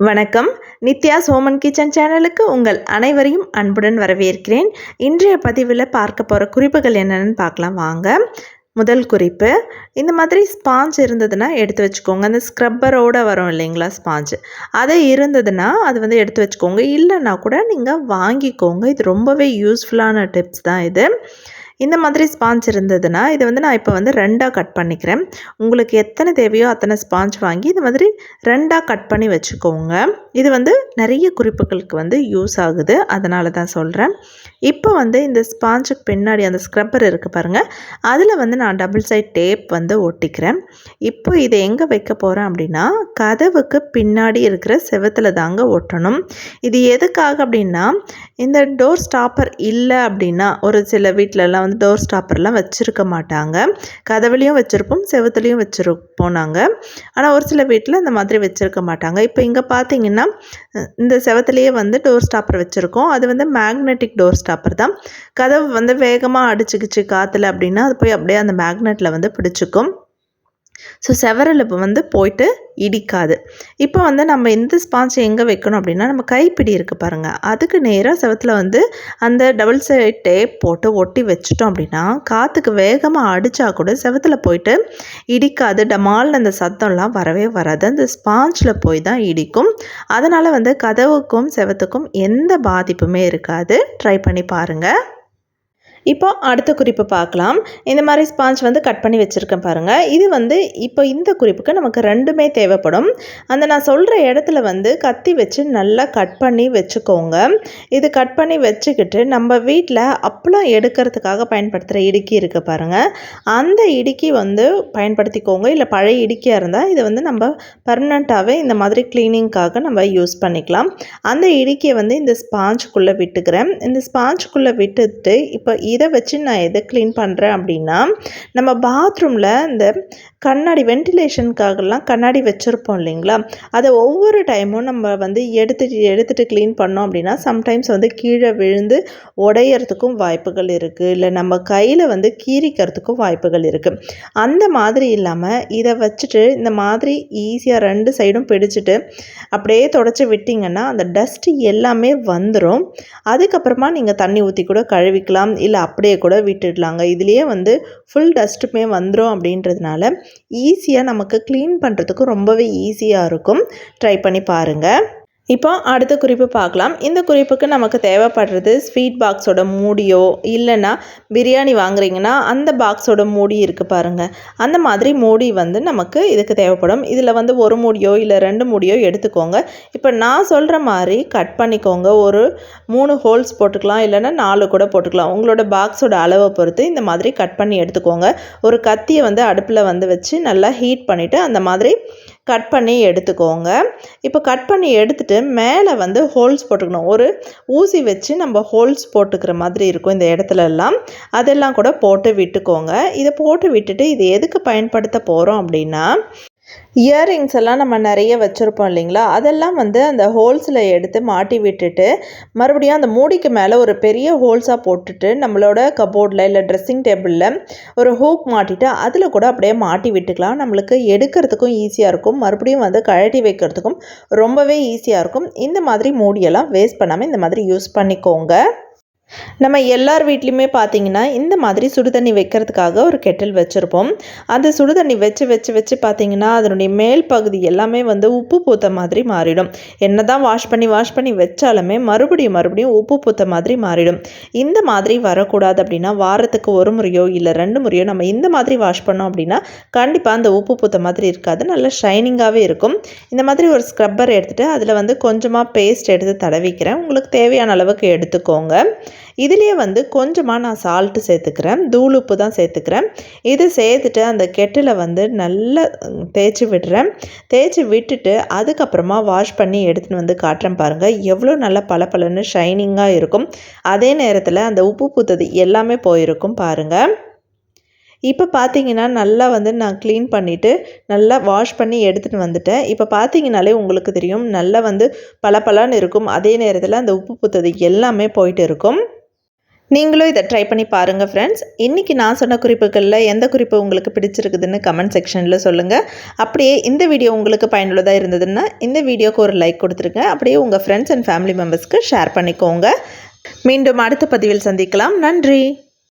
வணக்கம். நித்யா சோமன் கிச்சன் சேனலுக்கு உங்கள் அனைவரையும் அன்புடன் வரவேற்கிறேன். இன்றைய பதிவில் பார்க்க போகிற குறிப்புகள் என்னென்னு பார்க்கலாம் வாங்க. முதல் குறிப்பு இந்த மாதிரி ஸ்பாஞ்ச் இருந்ததுன்னா எடுத்து வச்சுக்கோங்க. அந்த ஸ்க்ரப்பரோடு வரும் இல்லைங்களா ஸ்பாஞ்ச்? அது இருந்ததுன்னா அது வந்து எடுத்து வச்சுக்கோங்க. இல்லைன்னா கூட நீங்கள் வாங்கிக்கோங்க. இது ரொம்பவே யூஸ்ஃபுல்லான டிப்ஸ் தான் இது. இந்த மாதிரி ஸ்பாஞ்ச் இருந்ததுன்னா இதை வந்து நான் இப்போ வந்து ரெண்டாக கட் பண்ணிக்கிறேன். உங்களுக்கு எத்தனை தேவையோ அத்தனை ஸ்பாஞ்ச் வாங்கி இது மாதிரி ரெண்டாக கட் பண்ணி வச்சுக்கோங்க. இது வந்து நிறைய குறிப்புகளுக்கு வந்து யூஸ் ஆகுது. அதனால தான் சொல்கிறேன் இப்போ வந்து இந்த ஸ்பாஞ்சுக்கு பின்னாடி அந்த ஸ்க்ரப்பர் இருக்குது பாருங்கள் அதில் வந்து நான் டபுள் சைட் டேப் வந்து ஒட்டிக்கிறேன். இப்போ இதை எங்கே வைக்க போகிறேன் அப்படின்னா கதவுக்கு பின்னாடி இருக்கிற செவத்தில் தாங்க ஒட்டணும். இது எதுக்காக அப்படின்னா இந்த டோர் ஸ்டாப்பர் இல்லை அப்படின்னா ஒரு சில வீட்டிலலாம் வந்து டோர் ஸ்டாப்பர்லாம் வச்சுருக்க மாட்டாங்க. கதவுலையும் வச்சுருப்போம் செவத்துலேயும் வச்சுருப்போம் நாங்கள் ஆனால் ஒரு சில வீட்டில் இந்த மாதிரி வச்சுருக்க மாட்டாங்க. இப்போ இங்கே பார்த்தீங்கன்னா இந்த செவத்துலேயே வந்து டோர் ஸ்டாப்பர் வச்சுருக்கோம். அது வந்து மேக்னெட்டிக் டோர் ஸ்டாப்பர் தான். கதவு வந்து வேகமாக அடிச்சுக்கிச்சு காற்றுல அப்படின்னா அது போய் அப்படியே அந்த மேக்னெட்டில் வந்து பிடிச்சிக்கும். ஸோ செவரில் வந்து போயிட்டு இடிக்காது. இப்போ வந்து நம்ம இந்த ஸ்பாஞ்சை எங்கே வைக்கணும் அப்படின்னா நம்ம கைப்பிடி இருக்குது பாருங்கள் அதுக்கு நேராக செவத்தில் வந்து அந்த டபுள் சைட் டேப் போட்டு ஒட்டி வச்சிட்டோம் அப்படின்னா காற்றுக்கு வேகமாக அடித்தா கூட செவத்தில் போயிட்டு இடிக்காது. டமால்னு அந்த சத்தம்லாம் வரவே வராது. அந்த ஸ்பாஞ்சில் போய் தான் இடிக்கும். அதனால் வந்து கதவுக்கும் செவத்துக்கும் எந்த பாதிப்புமே இருக்காது. ட்ரை பண்ணி பாருங்கள் இப்போ அடுத்த குறிப்பு பார்க்கலாம். இந்த மாதிரி ஸ்பாஞ்ச் வந்து கட் பண்ணி வச்சுருக்கேன் பாருங்கள் இது வந்து இப்போ இந்த குறிப்புக்கு நமக்கு ரெண்டுமே தேவைப்படும். அந்த நான் சொல்கிற இடத்துல வந்து கத்தி வச்சு நல்லா கட் பண்ணி வச்சுக்கோங்க. இது கட் பண்ணி வச்சுக்கிட்டு நம்ம வீட்டில் அப்பளம் எடுக்கிறதுக்காக பயன்படுத்துகிற இடுக்கி இருக்குது பாருங்கள் அந்த இடுக்கி வந்து பயன்படுத்திக்கோங்க. இல்லை பழைய இடுக்கியாக இருந்தால் இதை வந்து நம்ம பர்மனண்ட்டாகவே இந்த மாதிரி க்ளீனிங்க்காக நம்ம யூஸ் பண்ணிக்கலாம். அந்த இடுக்கியை வந்து இந்த ஸ்பாஞ்சுக்குள்ளே விட்டுக்கிறேன். இந்த ஸ்பாஞ்சுக்குள்ளே விட்டுட்டு இப்போ இதை வச்சு நான் எதை க்ளீன் பண்ணுறேன் அப்படின்னா நம்ம பாத்ரூமில் இந்த கண்ணாடி வென்டிலேஷனுக்காகலாம் கண்ணாடி வச்சுருப்போம் இல்லைங்களா? அதை ஒவ்வொரு டைமும் நம்ம வந்து எடுத்துட்டு எடுத்துகிட்டு க்ளீன் பண்ணோம் அப்படின்னா சம்டைம்ஸ் வந்து கீழே விழுந்து உடையறதுக்கும் வாய்ப்புகள் இருக்குது இல்லை நம்ம கையில் வந்து கீரிக்கிறதுக்கும் வாய்ப்புகள் இருக்குது அந்த மாதிரி இல்லாமல் இதை வச்சுட்டு இந்த மாதிரி ஈஸியாக ரெண்டு சைடும் பிடிச்சிட்டு அப்படியே தொடச்சி விட்டிங்கன்னா அந்த டஸ்ட்டு எல்லாமே வந்துடும் அதுக்கப்புறமா நீங்கள் தண்ணி ஊற்றி கூட கழுவிக்கலாம். இல்லை அப்படியே கூட விட்டுடலாங்க. இதுலேயே வந்து ஃபுல் டஸ்ட்டுமே வந்துடும் அப்படின்றதுனால ஈஸியாக நமக்கு க்ளீன் பண்ணுறதுக்கு ரொம்பவே ஈஸியாக இருக்கும். ட்ரை பண்ணி பாருங்கள் இப்போ அடுத்த குறிப்பு பார்க்கலாம். இந்த குறிப்புக்கு நமக்கு தேவைப்படுறது ஸ்வீட் பாக்ஸோட மூடியோ இல்லைன்னா பிரியாணி வாங்குறீங்கன்னா அந்த பாக்ஸோட மூடி இருக்குது பாருங்கள் அந்த மாதிரி மூடி வந்து நமக்கு இதுக்கு தேவைப்படும். இதில் வந்து ஒரு மூடியோ இல்லை ரெண்டு மூடியோ எடுத்துக்கோங்க. இப்போ நான் சொல்கிற மாதிரி கட் பண்ணிக்கோங்க. ஒரு மூணு ஹோல்ஸ் போட்டுக்கலாம் இல்லைன்னா நாலு கூட போட்டுக்கலாம். உங்களோட பாக்ஸோட அளவை பொறுத்து இந்த மாதிரி கட் பண்ணி எடுத்துக்கோங்க. ஒரு கத்தியை வந்து அடுப்பில் வந்து வச்சு நல்லா ஹீட் பண்ணிவிட்டு அந்த மாதிரி கட் பண்ணி எடுத்துக்கோங்க. இப்போ கட் பண்ணி எடுத்துகிட்டு மேலே வந்து ஹோல்ஸ் போட்டுக்கணும். ஒரு ஊசி வச்சு நம்ம ஹோல்ஸ் போட்டுக்கிற மாதிரி இருக்கும் இந்த இடத்துலலாம் அதெல்லாம் கூட போட்டு விட்டுக்கோங்க. இதை போட்டு விட்டுட்டு இது எதுக்கு பயன்படுத்த போகிறோம் அப்படின்னா இயரிங்ஸ் எல்லாம் நம்ம நிறைய வச்சுருப்போம் இல்லைங்களா? அதெல்லாம் வந்து அந்த ஹோல்ஸில் எடுத்து மாட்டி விட்டுட்டு மறுபடியும் அந்த மூடிக்கு மேலே ஒரு பெரிய ஹோல்ஸாக போட்டுட்டு நம்மளோட கபோர்டில் இல்லை ட்ரெஸ்ஸிங் டேபிளில் ஒரு ஹூக் மாட்டிட்டு அதில் கூட அப்படியே மாட்டி விட்டுக்கலாம். நம்மளுக்கு எடுக்கிறதுக்கும் ஈஸியாக இருக்கும். மறுபடியும் வந்து கழட்டி வைக்கிறதுக்கும் ரொம்பவே ஈஸியாக இருக்கும். இந்த மாதிரி மூடியெல்லாம் வேஸ்ட் பண்ணாமல் இந்த மாதிரி யூஸ் பண்ணிக்கோங்க. நம்ம எல்லார் வீட்லேயுமே பார்த்தீங்கன்னா இந்த மாதிரி சுடுதண்ணி வைக்கிறதுக்காக ஒரு கெட்டில் வச்சுருப்போம். அந்த சுடுதண்ணி வச்சு வச்சு வச்சு பார்த்தீங்கன்னா அதனுடைய மேல் பகுதி எல்லாமே வந்து உப்பு பூத்த மாதிரி மாறிடும். என்ன தான் வாஷ் பண்ணி வாஷ் பண்ணி வச்சாலுமே மறுபடியும் மறுபடியும் உப்பு பூத்த மாதிரி மாறிடும். இந்த மாதிரி வரக்கூடாது அப்படின்னா வாரத்துக்கு ஒரு முறையோ இல்லை ரெண்டு முறையோ நம்ம இந்த மாதிரி வாஷ் பண்ணோம் அப்படின்னா கண்டிப்பாக அந்த உப்பு பூத்த மாதிரி இருக்காது. நல்ல ஷைனிங்காகவே இருக்கும். இந்த மாதிரி ஒரு ஸ்க்ரப்பர் எடுத்துகிட்டு அதில் வந்து கொஞ்சமாக பேஸ்ட் எடுத்து தடவிக்கிறேன். உங்களுக்கு தேவையான அளவுக்கு எடுத்துக்கோங்க. இதுலேயே வந்து கொஞ்சமாக நான் சால்ட்டு சேர்த்துக்கிறேன். தூள் உப்பு தான் சேர்த்துக்கிறேன். இது சேர்த்துட்டு அந்த கெட்டில் வந்து நல்லா தேய்ச்சி விடுறேன். தேய்ச்சி விட்டுட்டு அதுக்கப்புறமா வாஷ் பண்ணி எடுத்துன்னு வந்து காட்டுறேன் பாருங்கள் எவ்வளோ நல்லா பளபளன்னு ஷைனிங்காக இருக்கும். அதே நேரத்தில் அந்த உப்பு பூத்தது எல்லாமே போயிருக்கும் பாருங்கள் இப்போ பார்த்தீங்கன்னா நல்லா வந்து நான் க்ளீன் பண்ணிவிட்டு நல்லா வாஷ் பண்ணி எடுத்துகிட்டு வந்துட்டேன். இப்போ பார்த்தீங்கனாலே உங்களுக்கு தெரியும். நல்லா வந்து பளபளன்னு இருக்கும். அதே நேரத்தில் அந்த உப்பு பூத்தது எல்லாமே போயிட்டு இருக்கும். நீங்களும் இதை ட்ரை பண்ணி பாருங்கள் ஃப்ரெண்ட்ஸ் இன்றைக்கி நான் சொன்ன குறிப்புகளில் எந்த குறிப்பு உங்களுக்கு பிடிச்சிருக்குதுன்னு கமெண்ட் செக்ஷனில் சொல்லுங்கள் அப்படியே இந்த வீடியோ உங்களுக்கு பயனுள்ளதாக இருந்ததுன்னா இந்த வீடியோக்கு ஒரு லைக் கொடுத்துருங்க. அப்படியே உங்கள் ஃப்ரெண்ட்ஸ் அண்ட் ஃபேமிலி மெம்பர்ஸ்க்கு ஷேர் பண்ணிக்கோங்க. மீண்டும் அடுத்த பதிவில் சந்திக்கலாம். நன்றி!